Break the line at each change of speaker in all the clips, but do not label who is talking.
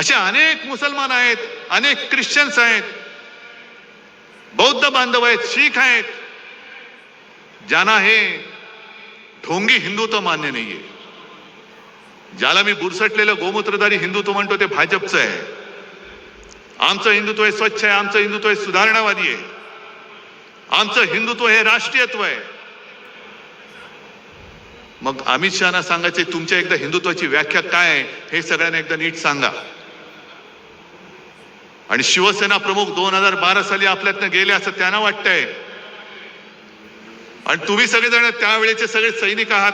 असे अनेक मुसलमान आहेत अनेक ख्रिश्चन्स आहेत बौद्ध बांधव आहेत शीख आहेत ज्यांना हे ढोंगी हिंदुत्व मान्य नाहीये. ज्याला मी बुरसटलेलं गोमूत्रधारी हिंदुत्व म्हणतो ते भाजपचं आहे. आमचं हिंदुत्व हे स्वच्छ आहे आमचं हिंदुत्व हे सुधारणावादी आहे. आमचं हिंदुत्व हे राष्ट्रीयत्व आहे. मग अमित शहाना सांगायचे तुमच्या एकदा हिंदुत्वाची व्याख्या काय आहे हे सगळ्यांना एकदा नीट सांगा. आणि शिवसेना प्रमुख दोन हजार बारा साली आपल्यातनं गेले असं त्यांना वाटतंय. आणि तुम्ही सगळेजण त्यावेळेचे सगळे सैनिक आहात.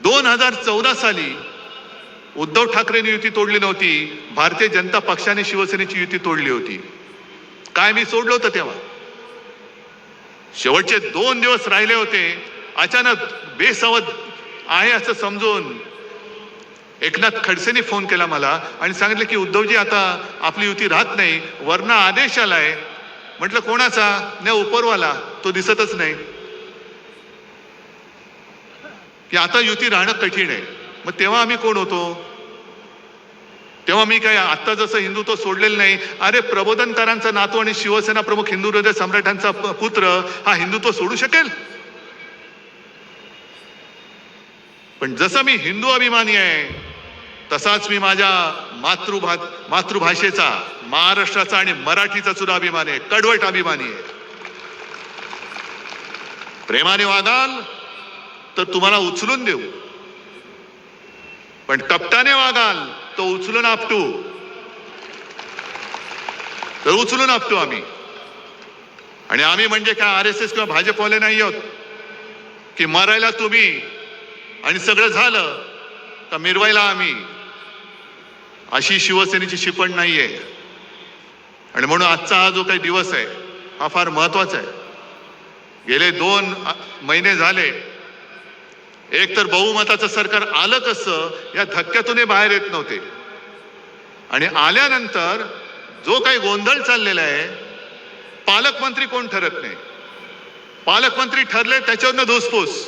दोन हजार चौदा साली उद्धव ठाकरेंनी युती तोडली नव्हती. भारतीय जनता पक्षाने शिवसेनेची युती तोडली होती. काय मी सोडलं होतं तेव्हा? शेवटचे दोन दिवस राहिले होते. अचानक बेसावध आहे असं समजून एकनाथ खडसेने फोन केला मला आणि सांगितलं की उद्धवजी आता आपली युती राहत नाही वरना आदेश आलाय. म्हटलं कोणाचा? नाही उपरवाला. तो दिसतच नाही. की आता युती राहणं कठीण आहे. मग तेव्हा आम्ही कोण होतो? तेव्हा मी काय आत्ता जसं हिंदुत्व सोडलेलं नाही अरे प्रबोधनकारांचा नातू आणि शिवसेना प्रमुख हिंदू हृदय सम्राटांचा पुत्र हा हिंदुत्व सोडू शकेल? पण जसं मी हिंदू अभिमानी आहे तसाच मी माझ्या मातृभा मातृभाषेचा महाराष्ट्राचा आणि मराठीचा सुद्धा अभिमान आहे. कडवट अभिमानी आहे. प्रेमाने वागाल तर तुम्हाला उचलून देऊ. पण कपटाने वागाल तो उचलून आपटू. तर उचलून आपटू आम्ही. आणि आम्ही म्हणजे काय आर एस एस किंवा भाजपवाले नाही आहोत. की मरायला तुम्ही आणि सगळं झालं तर मिरवायला आम्ही. अशी शिवसेनेची शिपण आहे आणि म्हणून आजचा हा जो काही दिवस आहे हा फार महत्त्वाचा आहे. गेले दोन महिने झाले. एक तर बहुमताचं सरकार आलं कसं या धक्क्यातूनही बाहेर येत नव्हते. आणि आल्यानंतर जो काही गोंधळ चाललेला आहे पालकमंत्री कोण ठरत नाही? पालकमंत्री ठरले त्याच्यावरनं धुसफूस.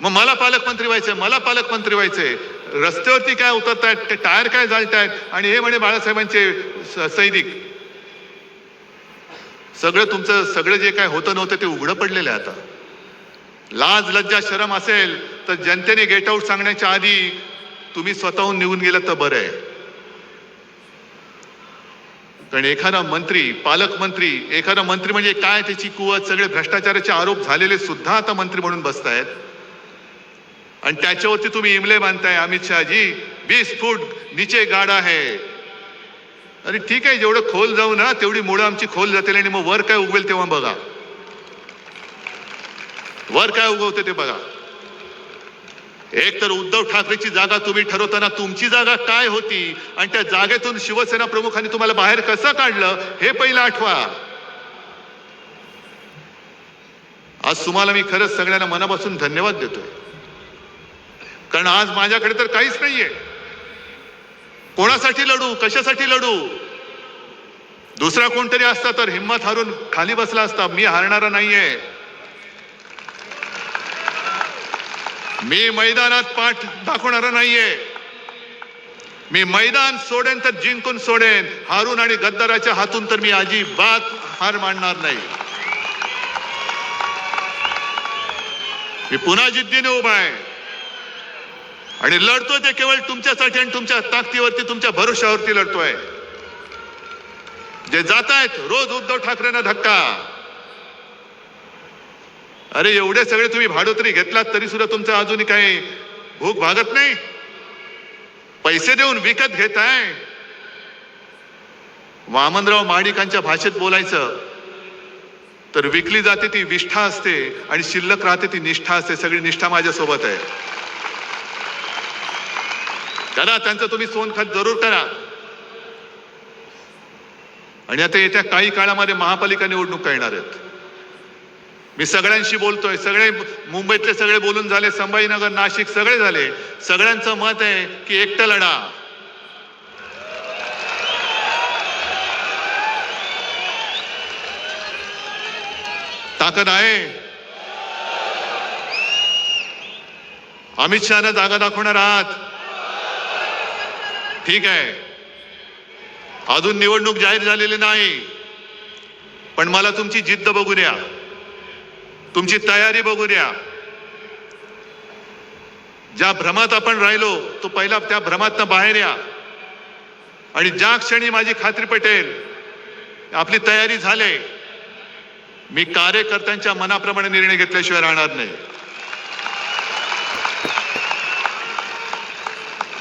मग मला पालकमंत्री व्हायचंय मला पालकमंत्री व्हायचंय. रस्त्यावरती काय उतरतायत ते टायर काय जाळतायत? आणि हे म्हणे बाळासाहेबांचे स- सैनिक. सगळं तुमचं सगळं जे काय होतं नव्हतं ते उघडं पडलेलं आहे आता. लाज लज्जा शरम असेल तर जनतेने गेट आऊट सांगण्याच्या आधी तुम्ही स्वतःहून निघून गेलात तर बरं आहे. कारण एखादा मंत्री पालकमंत्री एखादा मंत्री म्हणजे काय त्याची कुवत सगळे भ्रष्टाचाराचे आरोप झालेले सुद्धा आता मंत्री म्हणून बसतायत. आणि त्याच्यावरती तुम्ही इमले बांधताय अमित शहाजी. वीस फूट नीचे गाड आहे. अरे ठीक आहे जेवढं खोल जाऊ ना तेवढी मुळं आमची खोल जातील आणि मग वर काय उगवेल तेव्हा बघा. वर काय उगवते ते बघा. एक तर उद्धव ठाकरेची जागा तुम्ही ठरवताना तुमची जागा काय होती? आणि त्या जागेतून शिवसेना प्रमुखांनी तुम्हाला बाहेर कसं काढलं हे पहिलं आठवा. आज तुम्हाला मी खरंच सगळ्यांना मनापासून धन्यवाद देतोय. कारण आज माझ्याकडे तर काहीच नाहीये. कोणासाठी लढू कशासाठी लढू? दुसरा कोणतरी असता तर हिंमत हारून खाली बसला असता मी हारणारा नाहीये. मी मैदानात पाठ दाखवणारा नाहीये. मी मैदान सोडेन तर जिंकून सोडेन. हारून आणि गद्दाराच्या हातून तर मी अजिबात हार मानणार नाही. मी पुन्हा जिद्दीने उभा आहे. आणि लढतोय ते केवळ तुमच्यासाठी आणि तुमच्या ताकदीवरती तुमच्या भरोशावरती लढतोय. जे जात आहेत रोज उद्धव ठाकरेंना धक्का. अरे एवढे सगळे तुम्ही भाडोतरी घेतलात तरी सुद्धा तुमचा अजूनही काही भूक भागत नाही? पैसे देऊन विकत घेताय? वामनराव माणिकांच्या भाषेत बोलायचं तर विकली जाते ती विष्ठा असते आणि शिल्लक राहते ती निष्ठा असते. सगळी निष्ठा माझ्या सोबत आहे. दादा त्यांचं तुम्ही सोनखत जरूर करा. आणि आता येत्या काही काळामध्ये महापालिका निवडणूक येणार आहेत. मी सगळ्यांशी बोलतोय सगळे मुंबईतले सगळे बोलून झाले संभाजीनगर नाशिक सगळे झाले. सगळ्यांचं मत आहे की एकटं लढा. ताकद आहे. अमित शहानं जागा दाखवणार आहात. ठीक आहे. अजून निवडणूक जाहीर झालेली नाही. पण मला तुमची जिद्द बघू द्या. तुमची तयारी बघू द्या. ज्या भ्रमात आपण राहिलो तो पहिला त्या भ्रमातनं बाहेर या. आणि ज्या क्षणी माझी खात्री पटेल आपली तयारी झाले मी कार्यकर्त्यांच्या मनाप्रमाणे निर्णय घेतल्याशिवाय राहणार नाही.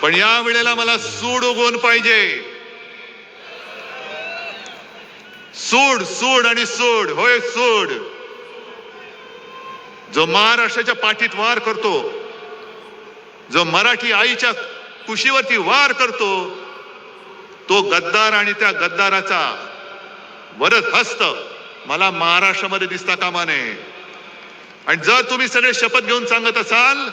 पण या वेळेला मला सूड उगवून पाहिजे. सूड सूड आणि सूड. होय सूड. जो महाराष्ट्राच्या पाठीत वार करतो जो मराठी आईच्या कुशीवरती वार करतो तो गद्दार आणि त्या गद्दाराचा वरद हस्त मला महाराष्ट्रामध्ये दिसता कामा नये. आणि जर तुम्ही सगळे शपथ घेऊन सांगत असाल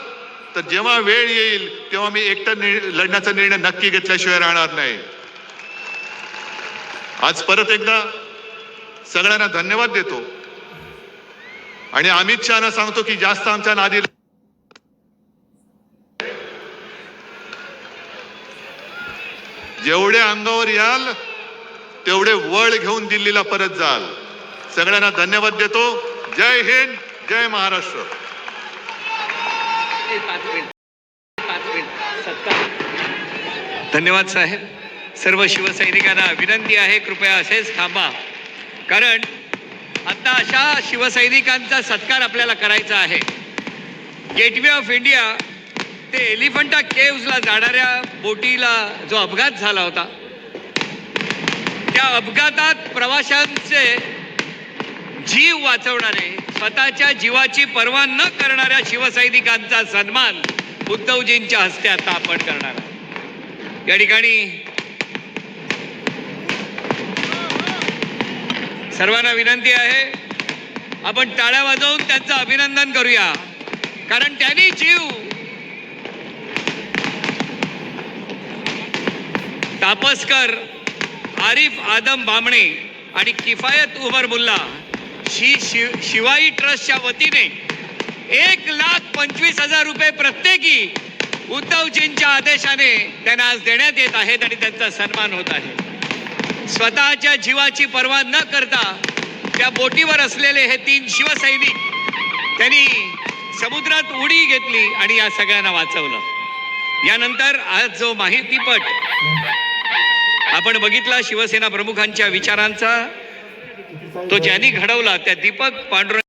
तर जेव्हा वेळ येईल तेव्हा मी एकटा लढण्याचा निर्णय नक्की घेतल्याशिवाय राहणार नाही. आज परत एकदा सगळ्यांना धन्यवाद देतो. आणि अमित शहाना सांगतो की जास्त आमच्या नादी जेवढे अंगावर याल तेवढे वळ घेऊन दिल्लीला परत जाल. सगळ्यांना धन्यवाद देतो. जय हिंद जय महाराष्ट्र.
धन्यवाद साहेब. सर्व शिवसैनिकांना विनंती आहे कृपया असेच थांबा. कारण आता अशा शिवसैनिकांचा सत्कार आपल्याला करायचा आहे. गेटवे ऑफ इंडिया ते एलिफंटा केव्सला जाणाऱ्या बोटीला जो अपघात झाला होता त्या अपघातात प्रवाशांचे जीव वाचवणारे स्वतःच्या जीवाची पर्वा न करणाऱ्या शिवसैनिकांचा सन्मान उद्धवजींच्या हस्ते आता आपण करणार आहोत. या ठिकाणी सर्वांना विनंती आहे आपण टाळ्या वाजवून त्यांचं अभिनंदन करूया कारण त्यांनी जीव तापसकर आरिफ आदम बामणे आणि किफायत उमर मुल्ला शि शिव शिवाई ट्रस्टच्या वतीने एक लाख पंचवीस हजार रुपये प्रत्येकी उद्धवजींच्या आदेशाने त्यांना आज देण्यात येत आहेत आणि त्यांचा सन्मान होत आहे. स्वतःच्या जीवाची पर्वा न करता त्या बोटीवर असलेले हे तीन शिवसैनिक त्यांनी समुद्रात उडी घेतली आणि या सगळ्यांना वाचवलं. यानंतर आज जो माहितीपट आपण बघितला शिवसेना प्रमुखांच्या विचारांचा तो ज्यांनी घडवला त्या दीपक पांडुरंग